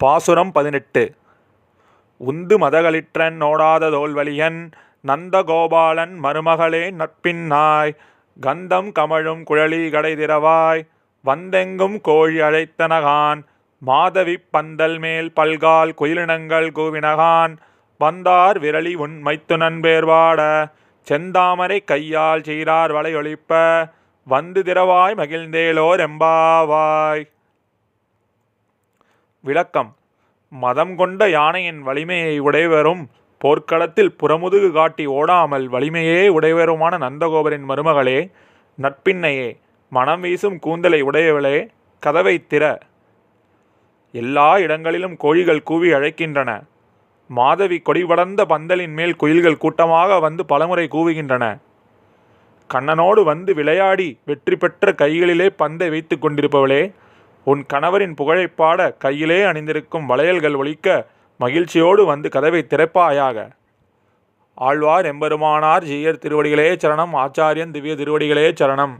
பாசுரம் பதினெட்டு. உந்து மதகளிற்றன் நோடாத தோல்வலியன் நந்தகோபாலன் மருமகளே நட்பின்னாய் கந்தம் கமழும் குழலி கடைதிரவாய் வந்தெங்கும் கோழி அழைத்தனகான் மாதவி பந்தல் மேல் பல்கால் குயிலினங்கள் கூவினகான் வந்தார் விரலி உன் மைத்துனன் பேர்வாட செந்தாமரை கையால் சீரார் வளையொலிப்ப வந்து திரவாய் மகிழ்ந்தேலோர் எம்பாவாய். விளக்கம். மதம் கொண்ட யானையின் வலிமையை உடையவரும் போர்க்களத்தில் புறமுதுகு காட்டி ஓடாமல் வலிமையே உடையவருமான நந்தகோபரின் மருமகளே நட்பின்னையே மனம் வீசும் கூந்தலை உடையவளே கதவை திற. எல்லா இடங்களிலும் கோழிகள் கூவி அழைக்கின்றன. மாதவி கொடிபடர்ந்த பந்தலின் மேல் குயில்கள் கூட்டமாக வந்து பலமுறை கூவுகின்றன. கண்ணனோடு வந்து விளையாடி வெற்றி பெற்ற கைகளிலே பந்தை வைத்து கொண்டிருப்பவளே உன் கணவரின் புகழைப் பாட கையிலே அணிந்திருக்கும் வளையல்கள் ஒழிக்க மகிழ்ச்சியோடு வந்து கதவை திறப்பாயாக. ஆழ்வார் எம்பெருமானார் ஜீயர் திருவடிகளே சரணம் ஆச்சாரியன் திவ்ய திருவடிகளே சரணம்.